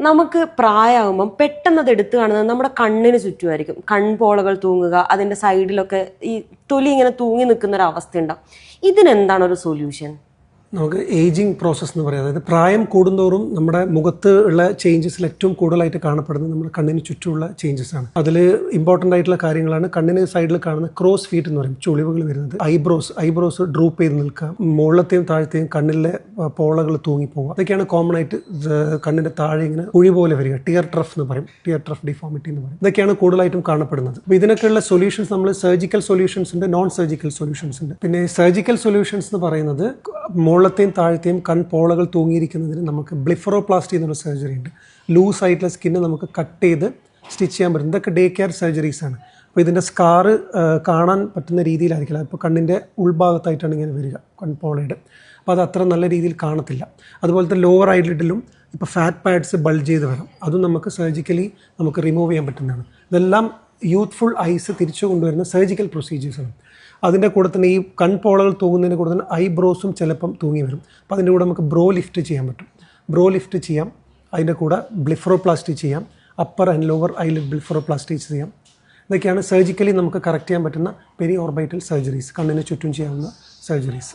നമുക്ക് പ്രായമാകുമ്പം പെട്ടെന്ന് അത് എടുത്തു കാണുന്നത് നമ്മുടെ കണ്ണിന് ചുറ്റുമായിരിക്കും. കൺപോളകൾ തൂങ്ങുക അതിന്റെ സൈഡിലൊക്കെ ഈ തൊലി ഇങ്ങനെ തൂങ്ങി നിൽക്കുന്ന ഒരു അവസ്ഥ ഇതിനെന്താണ് ഒരു സൊല്യൂഷൻ നമുക്ക് ഏജിങ് പ്രോസസ്സ് എന്ന് പറയുന്നത് അതായത് പ്രായം കൂടുന്തോറും നമ്മുടെ മുഖത്ത് ഉള്ള ചേഞ്ചസിൽ ഏറ്റവും കൂടുതലായിട്ട് കാണപ്പെടുന്നത് നമ്മുടെ കണ്ണിന് ചുറ്റുമുള്ള ചേഞ്ചസ് ആണ്. അതിൽ ഇമ്പോർട്ടന്റ് ആയിട്ടുള്ള കാര്യങ്ങളാണ്. കണ്ണിന് സൈഡിൽ കാണുന്ന ക്രോസ് ഫീറ്റ് എന്ന് പറയും. ചുളിവുകൾ വരുന്നത്. ഐബ്രോസ് ഐബ്രോസ് ഡ്രൂപ്പ് ചെയ്ത് നിൽക്കുക. മുകളിലത്തെയും താഴത്തെയും കണ്ണിലെ പോളകൾ തൂങ്ങിപ്പോവുക അതൊക്കെയാണ് കോമൺ ആയിട്ട് കണ്ണിന്റെ താഴെ ഇങ്ങനെ കുഴി പോലെ വരിക. ടിയർ ട്രഫ് എന്ന് പറയും. ടിയർ ട്രഫ് ഡിഫോമിറ്റി എന്ന് പറയും. ഇതൊക്കെയാണ് കൂടുതലായിട്ടും കാണപ്പെടുന്നത്. അപ്പോൾ ഇതിനൊക്കെയുള്ള സൊല്യൂഷൻസ് നമ്മൾ സർജിക്കൽ സൊല്യൂഷൻസ് ഉണ്ട് നോൺ സർജിക്കൽ സൊല്യൂഷൻസ് ഉണ്ട്. പിന്നെ സർജിക്കൽ സൊല്യൂഷൻസ് എന്ന് പറയുന്നത് മുകളിലത്തെയും താഴത്തെയും കൺപോളകൾ തൂങ്ങിയിരിക്കുന്നതിന് നമുക്ക് ബ്ലിഫറോപ്ലാസ്റ്റി എന്നൊരു സർജറി ഉണ്ട്. ലൂസ് ആയിട്ടുള്ള സ്കിന്ന് നമുക്ക് കട്ട് ചെയ്ത് സ്റ്റിച്ച് ചെയ്യാൻ പറ്റും. ഇതൊക്കെ ഡേ കെയർ സർജറീസ് ആണ്. അപ്പോൾ ഇതിന്റെ സ്കാറ് കാണാൻ പറ്റുന്ന രീതിയിലായിരിക്കില്ല. ഇപ്പോൾ കണ്ണിന്റെ ഉൾഭാഗത്തായിട്ടാണ് ഇങ്ങനെ വരിക കൺപോളയുടെ. അപ്പോൾ അത് അത്ര നല്ല രീതിയിൽ കാണത്തില്ല. അതുപോലെ തന്നെ ലോവർ ഐലിഡിലും ഇപ്പോൾ ഫാറ്റ് പാഡ്സ് ബൾജ് ചെയ്ത് വരാം. അതും നമുക്ക് സർജിക്കലി നമുക്ക് റിമൂവ് ചെയ്യാൻ പറ്റുന്നതാണ്. ഇതെല്ലാം യൂത്ത്ഫുൾ ഐസ് തിരിച്ചു കൊണ്ടുവരുന്ന സർജിക്കൽ പ്രൊസീജിയേഴ്സാണ് അതിന്റെ കൂടെ തന്നെ ഈ കൺപോളകൾ തൂങ്ങുന്നതിന്റെ കൂടെ തന്നെ ഐബ്രോസും ചിലപ്പം തൂങ്ങി വരും. അപ്പോൾ അതിന്റെ കൂടെ നമുക്ക് ബ്രോ ലിഫ്റ്റ് ചെയ്യാൻ പറ്റും. ബ്രോ ലിഫ്റ്റ് ചെയ്യാം. അതിന്റെ കൂടെ ബ്ലിഫറോപ്ലാസ്റ്റി ചെയ്യാം. Upper and lower eyelid blepharoplasty ചെയ്യാം. ഇതൊക്കെയാണ് സർജിക്കലി നമുക്ക് കറക്റ്റ് ചെയ്യാൻ പറ്റുന്ന പെരി ഓർബൈറ്റൽ സർജറീസ് കണ്ണിന് ചുറ്റും ചെയ്യാവുന്ന സർജറീസ്